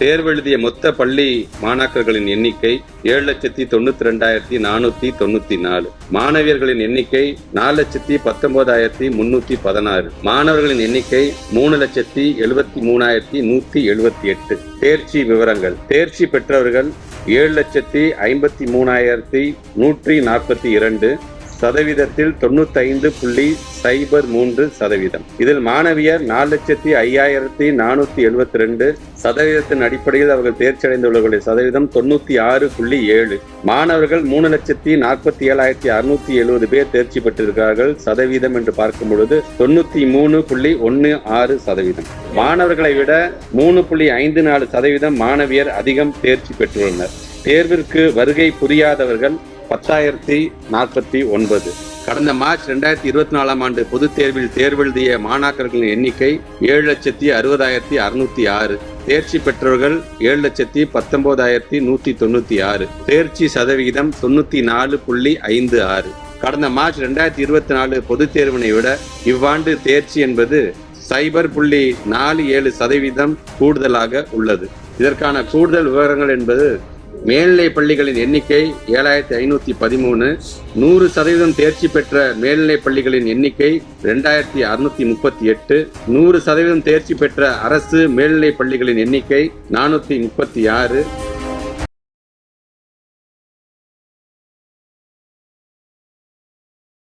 தேர்வெழுதிய மொத்த பள்ளி மாணாக்கர்களின் எண்ணிக்கை ஏழு லட்சத்தி தொண்ணூத்தி ரெண்டாயிரத்தி நானூத்தி தொண்ணூத்தி நாலு. மாணவியர்களின் எண்ணிக்கை நாலு லட்சத்தி பத்தொன்பதாயிரத்தி முன்னூத்தி பதினாறு. மாணவர்களின் எண்ணிக்கை மூணு லட்சத்தி எழுபத்தி மூணாயிரத்தி நூத்தி எழுபத்தி எட்டு. தேர்ச்சி விவரங்கள். தேர்ச்சி பெற்றவர்கள் ஏழு லட்சத்தி ஐம்பத்தி மூணாயிரத்தி நூற்றி நாற்பத்தி இரண்டு. சதவீதத்தில் தொண்ணூத்தைந்து புள்ளி சைபர் மூன்று சதவீதம். இதில் மாணவியர் நாலு லட்சத்தி ஐயாயிரத்தி நானூத்தி எழுபத்தி ரெண்டு சதவீதத்தின் அடிப்படையில் அவர்கள் தேர்ச்சி அடைந்துள்ளவர்களுடைய சதவீதம் தொண்ணூத்தி ஆறு புள்ளி ஏழு. மாணவர்கள் மூணு லட்சத்தி நாற்பத்தி ஏழாயிரத்தி அறுநூத்தி எழுபது பேர் தேர்ச்சி பெற்றிருக்கிறார்கள் சதவீதம் என்று பார்க்கும் பொழுது தொண்ணூத்தி மூணு புள்ளி ஒன்னு ஆறு சதவீதம். மாணவர்களை விட மூணு புள்ளி ஐந்து நாலு சதவீதம் மாணவியர் அதிகம் தேர்ச்சி பெற்றுள்ளனர். தேர்விற்கு வருகை புரியாதவர்கள் பத்தாயிரத்தி நாற்பத்தி ஒன்பது. கடந்த மார்ச் ரெண்டாயிரத்தி இருபத்தி நாலாம் ஆண்டு பொதுத் தேர்வில் தேர்வெழுதிய மாணாக்கர்களின் எண்ணிக்கை ஏழு லட்சத்தி அறுபதாயிரத்தி அறுநூத்தி ஆறு. தேர்ச்சி பெற்றவர்கள் ஏழு லட்சத்தி பத்தொன்பதாயிரத்தி நூத்தி தொண்ணூத்தி ஆறு. தேர்ச்சி சதவிகிதம் தொண்ணூத்தி நாலு புள்ளி ஐந்து ஆறு. கடந்த மார்ச் ரெண்டாயிரத்தி இருபத்தி நாலு பொதுத் தேர்வினை விட இவ்வாண்டு தேர்ச்சி என்பது சைபர் புள்ளி நாலு ஏழு சதவீதம் கூடுதலாக உள்ளது. இதற்கான கூடுதல் விவரங்கள் என்பது மேல்நிலை பள்ளிகளின் எண்ணிக்கை ஏழாயிரத்தி ஐநூத்தி பதிமூணு. நூறு சதவீதம் தேர்ச்சி பெற்ற மேல்நிலை பள்ளிகளின் எண்ணிக்கை ரெண்டாயிரத்தி அறுநூத்தி முப்பத்தி எட்டு. நூறு சதவீதம் தேர்ச்சி பெற்ற அரசு மேல்நிலை பள்ளிகளின் எண்ணிக்கை நானூத்தி முப்பத்தி ஆறு.